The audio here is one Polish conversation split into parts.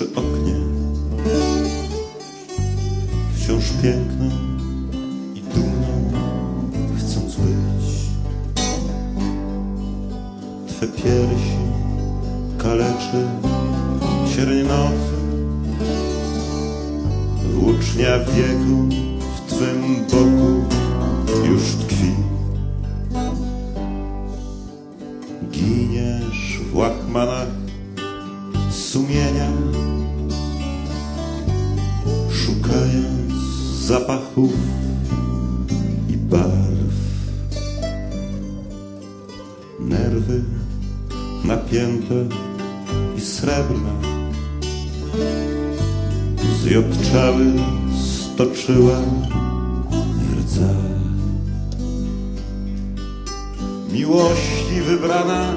przy oknie. Wciąż piękną i dumną chcąc być. Twe piersi kaleczy cierń nocy. Włócznia wieku w Twym boku już tkwi. Giniesz w łachmanach sumienia. Zapachów i barw. Nerwy napięte i srebrne Zjotczały stoczyła rdza. Miłości wybrana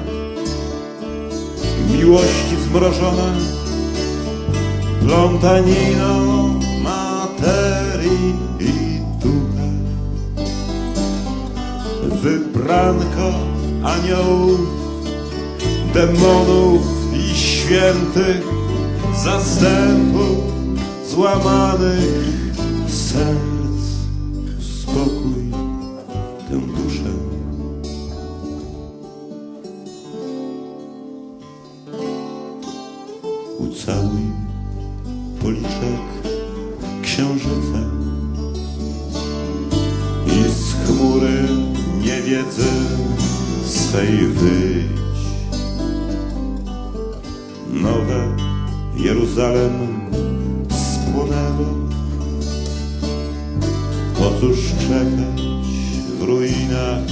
Miłości zmrożona Plątaniną materii i ducha Wybranko aniołów Demonów i świętych Zastępów złamanych serc. Spokój tę duszę. Ucałuj policzek księżyca i z chmury niewiedzy swej wyjdź. Nowe Jeruzalem spłonęło, po cóż czekać w ruinach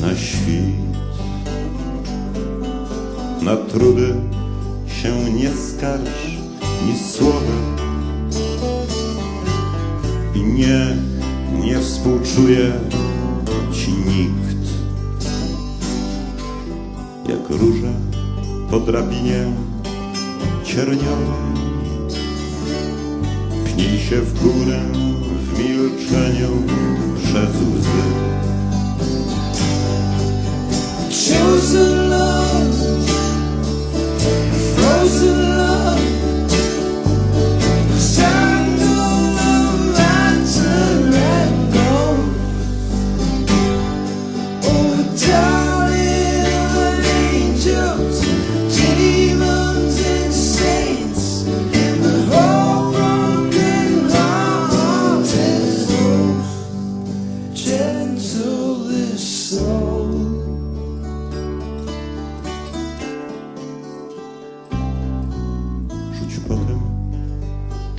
na świt? Na trudy się nie skarż ni słowem nie, nie współczuje ci nikt. Jak róża po drabinie cierniowej pnij się w górę w milczeniu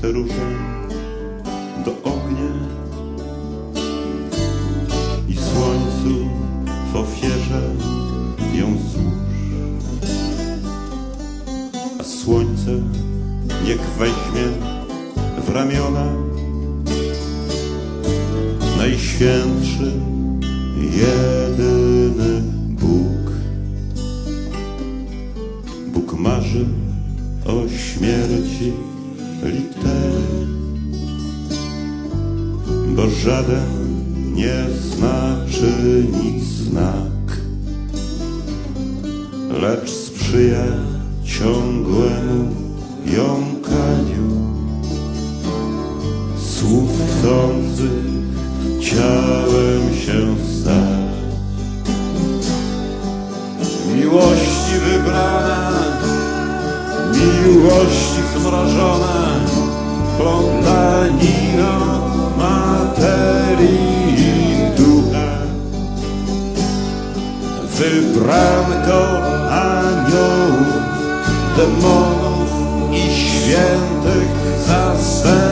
tę różę do ognia i słońcu w ofierze ją złóż. A słońce niech weźmie w ramiona najświętszy, jedyny Bóg. Bóg marzy o śmierci litery, bo żaden nie znaczy nic znak, lecz sprzyja ciągłemu jąkaniu słów chcących ciałem się stać. Miłości wybrana miłości zmrożona plątaniną materii ducha wybranką aniołów demonów i świętych zastępów